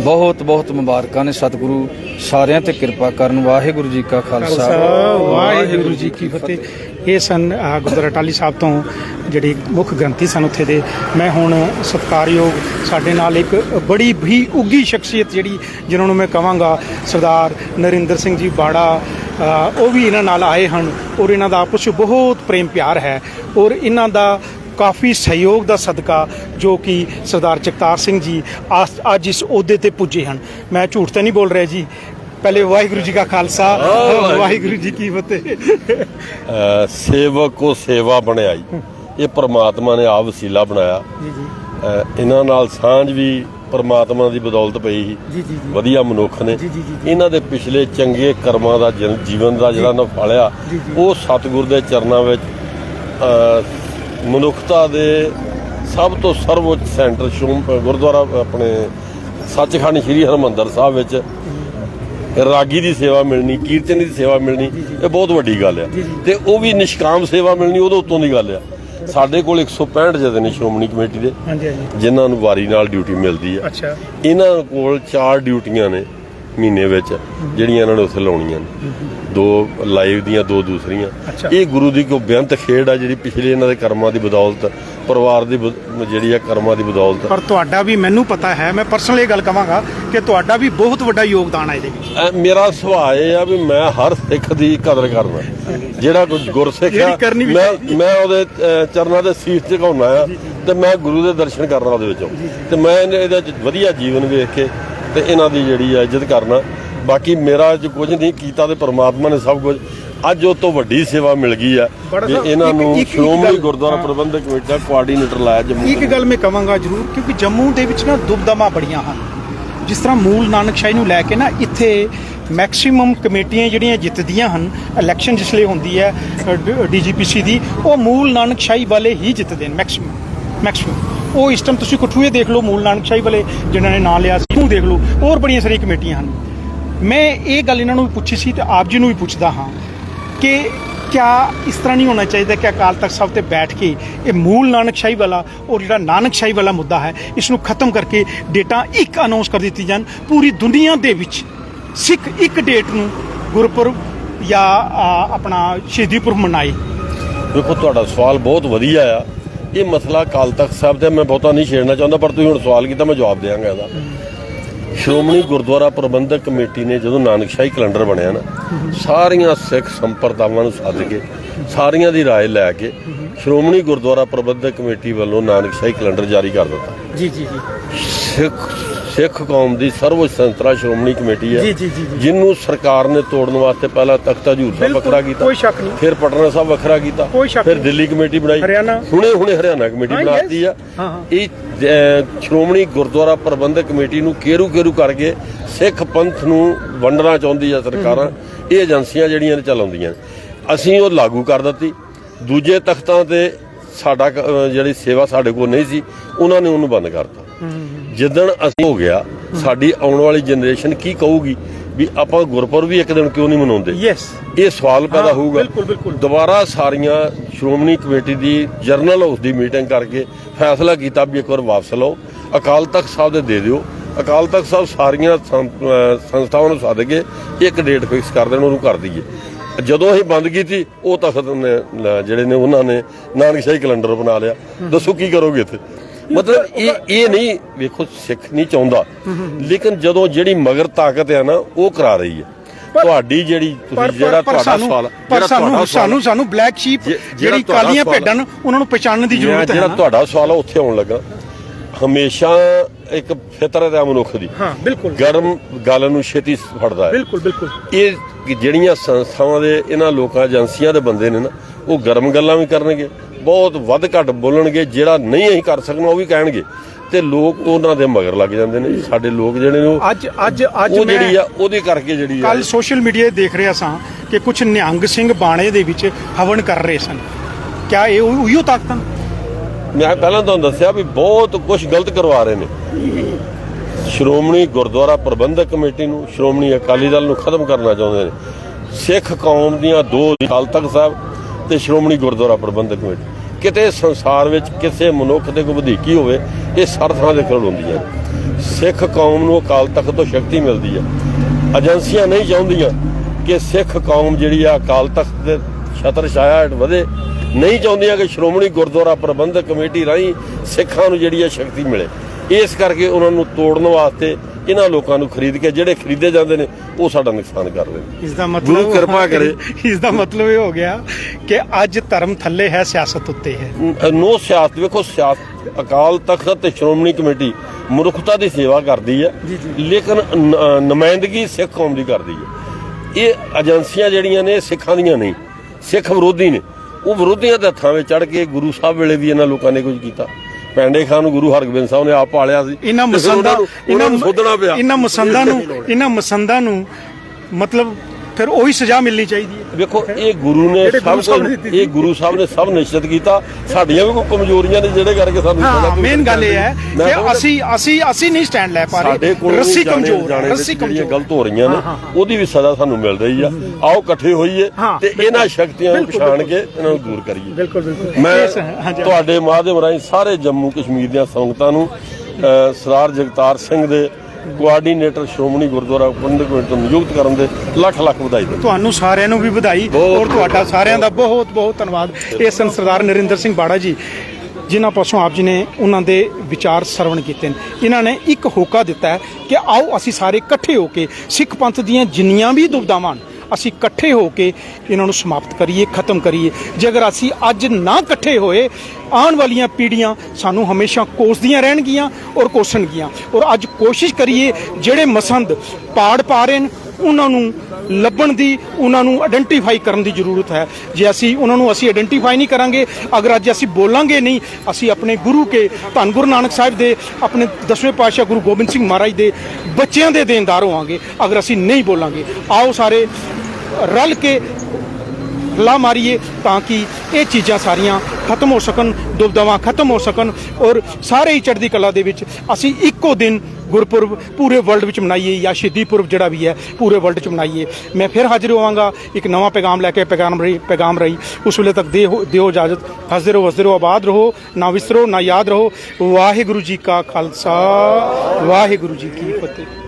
ਬਹੁਤ ਬਹੁਤ ਮੁਬਾਰਕਾਂ ਨੇ ਸਤਿਗੁਰੂ ਸਾਰਿਆਂ ਤੇ ਕਿਰਪਾ ਕਰਨ। ਵਾਹਿਗੁਰੂ ਜੀ ਕਾ ਖਾਲਸਾ। ਵਾਹਿਗੁਰੂ ਜੀ ਕੀ ਫਤਿਹ। ਇਹ ਸਨ ਗੁਰਦੁਆਰਾ ਟਾਲੀ ਸਾਹਿਬ ਤੋਂ ਜਿਹੜੇ ਮੁੱਖ ਗ੍ਰੰਥੀ ਸਨ ਉੱਥੇ ਦੇ। ਮੈਂ ਹੁਣ ਸਤਿਕਾਰਯੋਗ ਸਾਡੇ ਨਾਲ ਇੱਕ ਬੜੀ ਵੀ ਉੱਗੀ ਸ਼ਖਸੀਅਤ ਜਿਹੜੀ ਜਿਨ੍ਹਾਂ ਨੂੰ ਮੈਂ ਕਹਾਂਗਾ ਸਰਦਾਰ ਨਰਿੰਦਰ ਸਿੰਘ ਜੀ ਬਾੜਾ। ਉਹ ਵੀ ਇਹਨਾਂ ਨਾਲ ਆਏ ਹਨ ਔਰ ਇਹਨਾਂ ਦਾ ਆਪਸ ਵਿੱਚ ਬਹੁਤ ਪ੍ਰੇਮ ਪਿਆਰ ਹੈ ਔਰ ਇਹਨਾਂ ਦਾ ਕਾਫੀ ਸਹਿਯੋਗ ਦਾ ਸਦਕਾ ਜੋ ਕਿ ਸਰਦਾਰ ਜਗਤਾਰ ਸਿੰਘ ਜੀ ਅੱਜ ਇਸ ਅਹੁਦੇ ਤੇ ਪੁੱਜੇ ਹਨ। ਮੈਂ ਝੂਠ ਤਾਂ ਨਹੀਂ ਬੋਲ ਰਿਹਾ ਜੀ। ਪਹਿਲੇ ਵਾਹਿਗੁਰੂ ਜੀ ਕਾ ਖਾਲਸਾ ਵਾਹਿਗੁਰੂ ਜੀ ਕੀ ਫਤਿਹ। ਸੇਵਕ ਕੋ ਸੇਵਾ ਬਣਾਈ। ਇਹ ਪ੍ਰਮਾਤਮਾ ਨੇ ਆਪ ਵਸੀਲਾ ਬਣਾਇਆ। ਜੀ ਜੀ। ਅ, ਇਹਨਾਂ ਨਾਲ ਸਾਂਝ ਵੀ ਪ੍ਰਮਾਤਮਾ ਦੀ ਬਦੌਲਤ ਪਈ ਸੀ। ਜੀ ਜੀ ਜੀ। ਵਧੀਆ ਮਨੁੱਖ ਨੇ। ਇਹਨਾਂ ਦੇ ਪਿਛਲੇ ਚੰਗੇ ਕਰਮਾਂ ਦਾ ਜੀਵਨ ਦਾ ਜਿਹੜਾ ਨਫਾਲਿਆ ਜੀ, ਜੀ। ਉਹ ਸਤਿਗੁਰ ਦੇ ਚਰਨਾਂ ਵਿੱਚ ਮਨੁੱਖਤਾ ਦੇ ਸਭ ਤੋਂ ਸਰਵਉੱਚ ਸੈਂਟਰ ਸ਼ੂਮ ਗੁਰਦੁਆਰਾ ਆਪਣੇ ਸੱਚਖੰਡ ਸ੍ਰੀ ਹਰਮੰਦਰ ਸਾਹਿਬ ਵਿੱਚ ਰਾਗੀ ਦੀ ਸੇਵਾ ਮਿਲਣੀ ਕੀਰਤਨ ਦੀ ਸੇਵਾ ਮਿਲਣੀ ਇਹ ਬਹੁਤ ਵੱਡੀ ਗੱਲ ਆ। ਤੇ ਉਹ ਵੀ ਨਿਸ਼ਕਾਮ ਸੇਵਾ ਮਿਲਣੀ ਉਹਦੇ ਉੱਤੋਂ ਦੀ ਗੱਲ ਆ। ਸਾਡੇ ਕੋਲ 165 ਜਦੇ ਨੇ ਸ਼੍ਰੋਮਣੀ ਕਮੇਟੀ ਦੇ ਜਿਨ੍ਹਾਂ ਨੂੰ ਵਾਰੀ ਨਾਲ ਡਿਊਟੀ ਮਿਲਦੀ ਆ। ਅੱਛਾ। ਇਹਨਾਂ ਕੋਲ ਚਾਰ ਡਿਊਟੀਆਂ ਨੇ। ਮਹੀਨੇ ਵਿੱਚ ਜਿਹੜੀਆਂ ਇਹਨਾਂ ਨੇ ਉੱਥੇ ਲਾਉਣੀਆਂ ਨੇ। ਦੋ ਲਾਈਵ ਦੀਆਂ ਦੋ ਦੂਸਰੀਆਂ। ਇਹ ਗੁਰੂ ਦੀ ਕੋ ਬੇਅੰਤ ਖੇਡ ਆ ਜਿਹੜੀ ਪਿਛਲੇ ਇਹਨਾਂ ਦੇ ਕਰਮਾਂ ਦੀ ਬਦੌਲਤ ਪਰਿਵਾਰ ਦੀ ਜਿਹੜੀ ਆ ਕਰਮਾਂ ਦੀ ਬਦੌਲਤ। ਪਰ ਤੁਹਾਡਾ ਵੀ ਮੈਨੂੰ ਪਤਾ ਹੈ ਮੈਂ ਪਰਸਨਲੀ ਇਹ ਗੱਲ ਕਹਾਂਗਾ ਕਿ ਤੁਹਾਡਾ ਵੀ ਬਹੁਤ ਵੱਡਾ ਯੋਗਦਾਨ ਹੈ ਇਹਦੇ ਵਿੱਚ। ਮੇਰਾ ਸੁਭਾਅ ਇਹ ਆ ਵੀ ਮੈਂ ਹਰ ਸਿੱਖ ਦੀ ਕਦਰ ਕਰਦਾ। ਜਿਹੜਾ ਕੋਈ ਗੁਰਸਿੱਖ ਆ ਮੈਂ ਮੈਂ ਉਹਦੇ ਚਰਨਾਂ ਦੇ ਸੀਸ ਝੁਕਾਉਣਾ ਆ ਤੇ ਮੈਂ ਗੁਰੂ ਦੇ ਦਰਸ਼ਨ ਕਰਨਾ ਉਹਦੇ ਵਿੱਚੋਂ। ਤੇ ਮੈਂ ਇਹਦੇ ਚ ਵਧੀਆ ਜੀਵਨ ਵੇਖ ਕੇ ਤੇ ਇਹਨਾਂ ਦੀ ਜਿਹੜੀ ਆ ਇੱਜ਼ਤ ਕਰਨਾ। ਬਾਕੀ ਮੇਰਾ ਅੱਜ ਕੁਝ ਨਹੀਂ ਕੀਤਾ ਤੇ ਪ੍ਰਮਾਤਮਾ ਨੇ ਸਭ ਕੁਝ ਅੱਜ ਉਹ ਤੋਂ ਵੱਡੀ ਸੇਵਾ ਮਿਲ ਗਈ ਆ ਕਿ ਇਹਨਾਂ ਨੂੰ ਸ਼੍ਰੋਮਣੀ ਗੁਰਦੁਆਰਾ। ਪ੍ਰਬੰਧਕ ਕਮੇਟੀ ਦਾ ਕੋਆਰਡੀਨੇਟਰ ਲਾਇਆ ਜੰਮੂ ਇੱਕ ਗੱਲ ਮੈਂ ਕਹਾਂਗਾ ਜ਼ਰੂਰ ਕਿਉਂਕਿ ਜੰਮੂ ਦੇ ਵਿੱਚ ਨਾ ਦੁਬਦਮਾ ਬੜੀਆਂ ਹਨ। ਜਿਸ ਤਰ੍ਹਾਂ ਮੂਲ ਨਾਨਕਸ਼ਾਹੀ ਨੂੰ ਲੈ ਕੇ ਨਾ ਇੱਥੇ ਮੈਕਸਿਮਮ ਕਮੇਟੀਆਂ ਜਿਹੜੀਆਂ ਜਿੱਤਦੀਆਂ ਹਨ ਇਲੈਕਸ਼ਨ ਜਿਸ ਲਈ ਹੁੰਦੀ ਹੈ ਡੀਜੀਪੀਸੀ ਦੀ ਉਹ ਮੂਲ ਨਾਨਕਸ਼ਾਹੀ ਵਾਲੇ ਹੀ ਜਿੱਤਦੇ ਨੇ ਮੈਕਸਿਮਮ ਮੈਕਸਿਮਮ ਉਹ ਇਸ ਟਾਈਮ ਤੁਸੀਂ ਕਠੂਏ ਦੇਖ ਲਓ ਮੂਲ ਨਾਨਕਸ਼ਾਹੀ ਵਾਲੇ ਜਿਨ੍ਹਾਂ ਨੇ ਨਾਂ ਲਿਆ ਸੀ ਤੂੰ ਦੇਖ ਲਓ। ਹੋਰ ਬੜੀਆਂ ਸਾਰੀਆਂ ਕਮੇਟੀਆਂ ਹਨ। ਮੈਂ ਇਹ ਗੱਲ ਇਹਨਾਂ ਨੂੰ ਵੀ ਪੁੱਛੀ ਸੀ ਤੇ ਆਪ ਜੀ ਨੂੰ ਵੀ ਪੁੱਛਦਾ ਹਾਂ ਕਿ ਕਿਆ ਇਸ ਤਰ੍ਹਾਂ ਨਹੀਂ ਹੋਣਾ ਚਾਹੀਦਾ ਕਿ ਅਕਾਲ ਤਖਤ ਸਾਹਿਬ ਤੇ ਬੈਠ ਕੇ ਇਹ ਮੂਲ ਨਾਨਕਸ਼ਾਹੀ ਵਾਲਾ ਔਰ ਜਿਹੜਾ ਨਾਨਕਸ਼ਾਹੀ ਵਾਲਾ ਮੁੱਦਾ ਹੈ ਇਸ ਨੂੰ ਖਤਮ ਕਰਕੇ ਡੇਟਾ ਇੱਕ ਅਨਾਉਂਸ ਕਰ ਦਿੱਤੀ ਜਾਣ। ਪੂਰੀ ਦੁਨੀਆ ਦੇ ਵਿੱਚ ਸਿੱਖ ਇੱਕ ਡੇਟ ਨੂੰ ਗੁਰਪੁਰਬ ਜਾਂ ਆ, ਆਪਣਾ ਸ਼ਹੀਦੀਪੁਰਬ ਮਨਾਏ। ਦੇਖੋ ਤੁਹਾਡਾ ਸਵਾਲ ਬਹੁਤ ਵਧੀਆ ਆ। ਇਹ ਮਸਲਾ ਕਾਲ ਤਖਤ ਸਾਹਿਬ ਤੇ ਮੈਂ ਬਹੁਤਾ ਨਹੀਂ ਛੇੜਨਾ ਚਾਹੁੰਦਾ ਪਰ ਤੁਸੀਂ ਹੁਣ ਸਵਾਲ ਕੀਤਾ ਮੈਂ ਜਵਾਬ ਦਿਆਂਗਾ ਇਹਦਾ ਸ਼੍ਰੋਮਣੀ ਗੁਰਦੁਆਰਾ ਪ੍ਰਬੰਧਕ ਕਮੇਟੀ ਨੇ ਜਦੋਂ ਨਾਨਕਸ਼ਾਹੀ ਕੈਲੰਡਰ ਬਣਿਆ ਨਾ ਸਾਰੀਆਂ ਸਿੱਖ ਸੰਪਰਦਾਵਾਂ ਨੂੰ ਸੱਦ ਕੇ ਸਾਰੀਆਂ ਦੀ رائے ਲੈ ਕੇ ਸ਼੍ਰੋਮਣੀ ਗੁਰਦੁਆਰਾ ਪ੍ਰਬੰਧਕ ਕਮੇਟੀ ਵੱਲੋਂ ਨਾਨਕਸ਼ਾਹੀ ਕੈਲੰਡਰ ਜਾਰੀ ਕਰ ਦਿੱਤਾ ਜੀ ਜੀ ਜੀ ਸਿੱਖ ਸਿੱਖ ਕੌਮ ਦੀ ਸਰਵਉੱਚ ਸੰਸਥਾ ਸ਼੍ਰੋਮਣੀ ਕਮੇਟੀ ਹੈ ਜੀ, ਜੀ, ਜੀ, ਜੀ। ਜਿਹਨੂੰ ਸਰਕਾਰ ਨੇ ਤੋੜਨ ਵਾਸਤੇ ਪਹਿਲਾਂ ਤਖਤ ਹਜੂਰ ਸਾਹਿਬ ਵੱਖਰਾ ਕੀਤਾ ਕੋਈ ਸ਼ੱਕ ਨਹੀਂ। ਫਿਰ ਪਟਨਾ ਸਾਹਿਬ ਵੱਖਰਾ ਕੀਤਾ ਫਿਰ। ਦਿੱਲੀ ਕਮੇਟੀ ਬਣਾਈ। ਹੁਣੇ ਹੁਣੇ ਹਰਿਆਣਾ ਕਮੇਟੀ ਹਾਂ, ਬਣਾਤੀ ਆ। ਇਹ ਸ਼੍ਰੋਮਣੀ ਗੁਰਦੁਆਰਾ ਪ੍ਰਬੰਧਕ ਕਮੇਟੀ ਨੂੰ ਕੇਰੂ ਕੇਰੂ ਕਰਕੇ ਸਿੱਖ ਪੰਥ ਨੂੰ ਵੰਡਣਾ ਚਾਹੁੰਦੀ ਆ ਸਰਕਾਰਾਂ ਇਹ ਏਜੰਸੀਆਂ ਜਿਹੜੀਆਂ ਨੇ ਚਲਾਉਂਦੀਆਂ। ਅਸੀਂ ਉਹ ਲਾਗੂ ਕਰ ਦਿੱਤੀ ਦੂਜੇ ਤਖਤਾਂ ਤੇ ਸਾਡਾ ਜਿਹੜੀ ਸੇਵਾ ਸਾਡੇ ਕੋਲ ਨਹੀਂ ਸੀ ਉਹਨਾਂ ਨੇ ਉਹਨੂੰ ਬੰਦ ਕਰਤਾ ਜਿੱਦਣ ਅਸੀਂ ਹੋ ਗਿਆ ਸਾਡੀ ਆਉਣ ਵਾਲੀ ਜਨਰੇਸ਼ਨ ਕੀ ਕਹੂਗੀ ਵੀ ਆਪਾਂ ਗੁਰਪੁਰਬ ਵੀ ਇੱਕ ਦਿਨ ਕਿਉਂ ਨਹੀਂ ਮਨਾਉਂਦੇ? ਯੈਸ ਇਹ ਸਵਾਲ ਪੈਦਾ ਹੋਊਗਾ। ਬਿਲਕੁਲ, ਬਿਲਕੁਲ। ਦੁਬਾਰਾ ਸਾਰੀਆਂ ਸ਼੍ਰੋਮਣੀ ਕਮੇਟੀ ਦੀ ਜਰਨਲ ਹਾਊਸ ਦੀ ਮੀਟਿੰਗ ਕਰਕੇ ਫੈਸਲਾ ਕੀਤਾ ਵੀ ਇੱਕ ਵਾਰ ਵਾਪਸ ਲਓ। ਅਕਾਲ ਤਖਤ ਸਾਹਿਬ ਦੇ ਦੇ ਦਿਓ। ਅਕਾਲ ਤਖਤ ਸਾਹਿਬ ਸਾਰੀਆਂ ਸੰਸਥਾਵਾਂ ਨੂੰ ਸੱਦ ਕੇ ਇੱਕ ਡੇਟ ਫਿਕਸ ਕਰ ਦੇਣ ਉਹਨੂੰ ਕਰ ਦਈਏ। ਜਦੋਂ ਅਸੀਂ ਬੰਦ ਕੀਤੀ ਉਹ ਤਖਤ ਨੇ ਜਿਹੜੇ ਨੇ ਉਹਨਾਂ ਨੇ ਨਾਨਕਸ਼ਾਹੀ ਕੈਲੰਡਰ ਬਣਾ ਲਿਆ। ਦੱਸੋ ਕੀ ਕਰੋਗੇ ਇੱਥੇ? ਮਤਲਬ ਇਹ ਇਹ ਨਹੀਂ ਵੇਖੋ ਸਿੱਖ ਨਹੀਂ ਚਾਹੁੰਦਾ। ਲੇਕਿਨ ਜਦੋਂ ਜਿਹੜੀ ਮਗਰ ਤਾਕਤ ਹੈ ਨਾ ਉਹ ਕਰਾ ਰਹੀ ਹੈ। ਤੁਹਾਡੀ ਜਿਹੜੀ ਤੁਸੀਂ ਜਿਹੜਾ ਤੁਹਾਡਾ ਸਵਾਲ ਪਰ ਸਾਨੂੰ ਸਾਨੂੰ ਸਾਨੂੰ ਬਲੈਕ ਸ਼ੀਪ ਜਿਹੜਾ ਕਾਲੀਆਂ ਭੇਡਾਂ ਨੂੰ ਉਹਨਾਂ ਨੂੰ ਪਛਾਣਨ ਦੀ ਜ਼ਰੂਰਤ ਹੈ ਜਿਹੜਾ। ਤੁਹਾਡਾ ਸਵਾਲ ਉੱਥੇ ਆਉਣ ਲੱਗਾ। ਹਮੇਸ਼ਾ ਇੱਕ ਫਿਤਰਤ ਹੈ ਮਨੁੱਖ ਦੀ। ਹਾਂ ਬਿਲਕੁਲ। ਗਰਮ ਗੱਲ ਨੂੰ ਛੇਤੀ ਫੜਦਾ ਹੈ। ਬਿਲਕੁਲ ਬਿਲਕੁਲ। ਇਹ ਜਿਹੜੀਆਂ ਸੰਸਥਾਵਾਂ ਦੇ ਇਹਨਾਂ ਲੋਕਾਂ ਏਜੰਸੀਆਂ ਦੇ ਬੰਦੇ ਨੇ ਨਾ ਉਹ ਗਰਮ ਗੱਲਾਂ ਵੀ ਕਰਨਗੇ। ਬਹੁਤ ਵੱਧ ਘੱਟ ਬੋਲਣਗੇ ਜਿਹੜਾ ਨਹੀਂ ਅਸੀਂ ਕਰ ਸਕਣਾ ਉਹ ਵੀ ਕਹਿਣਗੇ। ਤੇ ਲੋਕ ਉਹਨਾਂ ਦੇ ਮਗਰ ਲੱਗ ਜਾਂਦੇ ਨੇ ਸਾਡੇ ਲੋਕ ਜਿਹੜੇ ਨੇ ਉਹ ਅੱਜ ਅੱਜ ਅੱਜ ਉਹ ਮੈਂ ਜਿਹੜੀ ਆ ਉਹਦੇ ਕਰਕੇ ਜਿਹੜੀ ਆ ਕੱਲ ਸੋਸ਼ਲ ਮੀਡੀਆ ਦੇਖ ਰਿਹਾ ਸਾਂ ਕਿ ਕੁਝ ਨਿਹੰਗ ਸਿੰਘ ਬਾਣੇ ਦੇ ਵਿੱਚ ਹਵਨ ਕਰ ਰਹੇ ਸਨ। ਕਿਆ ਇਹ ਉਹ- ਉਹੀਓ ਤਾਕਤ? ਮੈਂ ਪਹਿਲਾਂ ਤੁਹਾਨੂੰ ਦੱਸਿਆ ਵੀ ਬਹੁਤ ਕੁਝ ਗਲਤ ਕਰਵਾ ਰਹੇ ਨੇ। ਸ਼੍ਰੋਮਣੀ ਗੁਰਦੁਆਰਾ ਪ੍ਰਬੰਧਕ ਕਮੇਟੀ ਨੂੰ ਸ਼੍ਰੋਮਣੀ ਅਕਾਲੀ ਦਲ ਨੂੰ ਖਤਮ ਕਰਨਾ ਚਾਹੁੰਦੇ ਨੇ। ਸਿੱਖ ਕੌਮ ਦੀਆਂ ਦੋ ਅਕਾਲ ਤਖਤ ਸਾਹਿਬ ਤੇ ਸ਼੍ਰੋਮਣੀ ਗੁਰਦੁਆਰਾ ਪ੍ਰਬੰਧਕ ਕਮੇਟੀ। ਕਿਤੇ ਸੰਸਾਰ ਵਿੱਚ ਕਿਸੇ ਮਨੁੱਖ ਦੇ ਕੋਈ ਵਧੀਕੀ ਹੋਵੇ, ਇਹ ਸਰ ਥਾਂ ਦੇ ਕੋਲ ਹੁੰਦੀਆਂ ਨੇ। ਸਿੱਖ ਕੌਮ ਨੂੰ ਅਕਾਲ ਤਖਤ ਤੋਂ ਸ਼ਕਤੀ ਮਿਲਦੀ ਹੈ ਏਜੰਸੀਆਂ ਨਹੀਂ ਚਾਹੁੰਦੀਆਂ ਕਿ ਸਿੱਖ ਕੌਮ ਜਿਹੜੀ ਆ ਅਕਾਲ ਤਖਤ ਦੇ ਛਤਰ ਛਾਇਆ ਹੇਠ ਵਧੇ। ਨਹੀਂ ਚਾਹੁੰਦੀਆਂ ਕਿ ਸ਼੍ਰੋਮਣੀ ਗੁਰਦੁਆਰਾ ਪ੍ਰਬੰਧਕ ਕਮੇਟੀ ਰਾਹੀਂ ਸਿੱਖਾਂ ਨੂੰ ਜਿਹੜੀ ਆ ਸ਼ਕਤੀ ਮਿਲੇ। ਇਸ ਕਰਕੇ ਉਹਨਾਂ ਨੂੰ ਤੋੜਨ ਵਾਸਤੇ ਇਹਨਾਂ ਲੋਕਾਂ ਨੂੰ ਖਰੀਦ ਕੇ ਜਿਹੜੇ ਖਰੀਦੇ ਜਾਂਦੇ ਨੇ ਉਹ ਸਾਡਾ ਨੁਕਸਾਨ ਕਰ ਰਹੇ ਨੇ। ਇਸ ਦਾ ਮਤਲਬ ਗੁਰੂ ਕਿਰਪਾ ਕਰੇ। ਇਸ ਦਾ ਮਤਲਬ ਇਹ ਹੋ ਗਿਆ ਕਿ ਅੱਜ ਧਰਮ ਥੱਲੇ ਹੈ ਸਿਆਸਤ ਉੱਤੇ ਹੈ। ਨ- ਸਿਆਸਤ ਵੇਖੋ ਸਿਆਸਤ ਅਕਾਲ ਤਖਤ ਤੇ ਸ਼੍ਰੋਮਣੀ ਕਮੇਟੀ ਮਨੁੱਖਤਾ ਦੀ ਸੇਵਾ ਕਰਦੀ ਹੈ ਲੇਕਿਨ ਨੁਮਾਇੰਦਗੀ ਸਿੱਖ ਕੌਮ ਦੀ ਕਰਦੀ ਹੈ। ਇਹ ਏਜੰਸੀਆਂ ਜਿਹੜੀਆਂ ਨੇ ਸਿੱਖਾਂ ਦੀਆਂ ਨਹੀਂ ਸਿੱਖ ਵਿਰੋਧੀ ਨੇ ਉਹ ਵਿਰੋਧੀਆਂ ਦੇ ਹੱਥਾਂ ਵਿੱਚ ਚੜ ਕੇ ਗੁਰੂ ਸਾਹਿਬ ਵੇਲੇ ਵੀ ਇਹਨਾਂ ਲੋਕਾਂ ਨੇ ਕੁਝ ਕੀਤਾ। ਪੈਂਡੇ ਖਾਨ ਨੂੰ ਗੁਰੂ ਹਰਗੋਬਿੰਦ ਸਾਹਿਬ ਨੇ ਆਪ ਪਾਲਿਆ ਸੀ। ਇਹਨਾਂ ਮਸੰਦਾਂ ਉਹਨਾਂ ਨੂੰ- ਉਹਨਾਂ ਨੂੰ ਸੋਧਣਾ ਪਿਆ। ਇਹਨਾਂ ਮਸੰਦਾਂ ਨੂੰ ਇਹਨਾਂ ਮਸੰਦਾਂ ਨੂੰ ਮਤਲਬ ਫਿਰ ਉਹੀ ਸਜ਼ਾ ਮਿਲਣੀ ਚਾਹੀਦੀ ਹੈ। ਵੇਖੋ ਇਹ ਗੁਰੂ ਨੇ ਸਭ ਸੀ। ਇਹ ਗੁਰੂ ਸਾਹਿਬ ਨੇ ਸਭ ਨਿਸ਼ਚਿਤ ਕੀਤਾ। ਸਾਡੀਆਂ ਵੀ ਕੋਈ ਕਮਜ਼ੋਰੀਆਂ ਨੇ ਜਿਹੜੇ ਕਰਕੇ ਸਾਨੂੰ ਹਾਂ ਮੇਨ ਗੱਲ ਇਹ ਹੈ ਕਿ ਅਸੀਂ ਅਸੀਂ ਅਸੀਂ ਨਹੀਂ ਸਟੈਂਡ ਲੈ ਪਾ ਰਹੇ। ਰੱਸੀ ਕਮਜ਼ੋਰ ਰੱਸੀ ਕਮਜ਼ੋਰ। ਗਲਤ ਹੋ ਰਹੀਆਂ ਨੇ ਉਹਦੀ ਵੀ ਸਜ਼ਾ ਸਾਨੂੰ ਮਿਲ ਰਹੀ ਆ। ਆਓ ਇਕੱਠੇ ਹੋਈਏ ਤੇ। ਇਹਨਾਂ ਸ਼ਕਤੀਆਂ ਨੂੰ ਪਛਾਣ ਕੇ ਇਹਨਾਂ ਨੂੰ ਦੂਰ ਕਰੀਏ। ਬਿਲਕੁਲ ਬਿਲਕੁਲ। ਮੈਂ ਤੁਹਾਡੇ ਮਾਧਿਅਮ ਰਾਹੀਂ ਸਾਰੇ ਜੰਮੂ ਕਸ਼ਮੀਰ ਦੀਆਂ ਸੰਗਤਾਂ ਨੂੰ ਸਰਦਾਰ ਜਗਤਾਰ ਸਿੰਘ ਦੇ ਕੋਆਰਡੀਨੇਟਰ ਸ਼੍ਰੋਮਣੀ ਗੁਰਦੁਆਰਾ ਪ੍ਰਬੰਧਕ ਕਮੇਟੀ ਤੋਂ ਨਿਯੁਕਤ ਕਰਨ ਦੇ ਲੱਖ ਲੱਖ ਵਧਾਈ ਦਿੰਦਾ। ਤੁਹਾਨੂੰ ਸਾਰਿਆਂ ਨੂੰ ਵੀ ਵਧਾਈ ਔਰ ਤੁਹਾਡਾ ਸਾਰਿਆਂ ਦਾ ਬਹੁਤ ਬਹੁਤ ਧੰਨਵਾਦ। ਇਹ ਸਨ ਸਰਦਾਰ ਨਰਿੰਦਰ ਸਿੰਘ ਬਾੜਾ ਜੀ ਜਿਨ੍ਹਾਂ ਪਾਸੋਂ ਆਪ ਜੀ ਨੇ ਉਹਨਾਂ ਦੇ ਵਿਚਾਰ ਸਰਵਣ ਕੀਤੇ ਨੇ। ਇਹਨਾਂ ਨੇ ਇੱਕ ਹੋਕਾ ਦਿੱਤਾ ਹੈ ਕਿ ਆਓ ਅਸੀਂ ਸਾਰੇ ਇਕੱਠੇ ਹੋ ਕੇ ਸਿੱਖ ਪੰਥ ਦੀਆਂ ਜਿੰਨੀਆਂ ਵੀ ਦੁਬਿਧਾਵਾਂ ਹਨ ਅਸੀਂ ਇਕੱਠੇ ਹੋ ਕੇ ਇਹਨਾਂ ਨੂੰ ਸਮਾਪਤ ਕਰੀਏ, ਖਤਮ ਕਰੀਏ। ਜੇ ਅਗਰ ਅਸੀਂ ਅੱਜ ਨਾ ਇਕੱਠੇ ਹੋਏ, ਆਉਣ ਵਾਲੀਆਂ ਪੀੜ੍ਹੀਆਂ ਸਾਨੂੰ ਹਮੇਸ਼ਾ ਕੋਸਦੀਆਂ ਰਹਿਣਗੀਆਂ ਔਰ ਕੋਸਣਗੀਆਂ। ਔਰ ਅੱਜ ਕੋਸ਼ਿਸ਼ ਕਰੀਏ, ਜਿਹੜੇ ਮਸੰਦ ਪਾੜ ਪਾ ਰਹੇ ਨੇ, ਉਹਨਾਂ ਨੂੰ ਲੱਭਣ ਦੀ ਉਹਨਾਂ ਨੂੰ ਆਇਡੈਂਟੀਫਾਈ ਕਰਨ ਦੀ ਜ਼ਰੂਰਤ ਹੈ। ਜੇ ਅਸੀਂ ਉਹਨਾਂ ਨੂੰ ਅਸੀਂ ਆਇਡੈਂਟੀਫਾਈ ਨਹੀਂ ਕਰਾਂਗੇ, ਅਗਰ ਅੱਜ ਅਸੀਂ ਬੋਲਾਂਗੇ ਨਹੀਂ, ਅਸੀਂ ਆਪਣੇ ਗੁਰੂ ਕੇ ਧੰਨ ਗੁਰੂ ਨਾਨਕ ਸਾਹਿਬ ਦੇ, ਆਪਣੇ ਦਸਵੇਂ ਪਾਤਸ਼ਾਹ ਗੁਰੂ ਗੋਬਿੰਦ ਸਿੰਘ ਮਹਾਰਾਜ ਦੇ ਬੱਚਿਆਂ ਦੇ ਦੇਣਦਾਰ ਹੋਵਾਂਗੇ। ਅਗਰ ਅਸੀਂ ਨਹੀਂ ਬੋਲਾਂਗੇ, ਆਓ ਸਾਰੇ ਰਲ ਕੇ ਹੱਲਾ ਮਾਰੀਏ ਤਾਂ ਕਿ ਇਹ ਚੀਜ਼ਾਂ ਸਾਰੀਆਂ ਖਤਮ ਹੋ ਸਕਣ ਦੁਬਦਵਾਂ ਖਤਮ ਹੋ ਸਕਣ ਔਰ ਸਾਰੇ ਹੀ ਚੜ੍ਹਦੀ ਕਲਾ ਦੇ ਵਿੱਚ ਅਸੀਂ ਇੱਕੋ ਦਿਨ ਗੁਰਪੁਰਬ ਪੂਰੇ ਵਰਲਡ ਵਿੱਚ ਮਨਾਈਏ ਜਾਂ ਸ਼ਹੀਦੀ ਪੁਰਬ ਜਿਹੜਾ ਵੀ ਹੈ, ਪੂਰੇ ਵਰਲਡ 'ਚ ਮਨਾਈਏ। ਮੈਂ ਫਿਰ ਹਾਜ਼ਰ ਹੋਵਾਂਗਾ, ਇੱਕ ਨਵਾਂ ਪੈਗਾਮ ਲੈ ਕੇ ਪੈਗਾਮ ਰਹੀ ਪੈਗਾਮ ਰਹੀ। ਉਸ ਵੇਲੇ ਤੱਕ ਦਿਓ ਦਿਓ ਇਜਾਜ਼ਤ। ਹੱਸਦੇ ਰਹੋ ਵਸਦੇ ਰਹੋ, ਆਬਾਦ ਰਹੋ, ਨਾ ਵਿਸਰੋ, ਨਾ ਯਾਦ ਰਹੋ। ਵਾਹਿਗੁਰੂ ਜੀ ਕਾ ਖਾਲਸਾ, ਵਾਹਿਗੁਰੂ ਜੀ ਕੀ ਫਤਿਹ।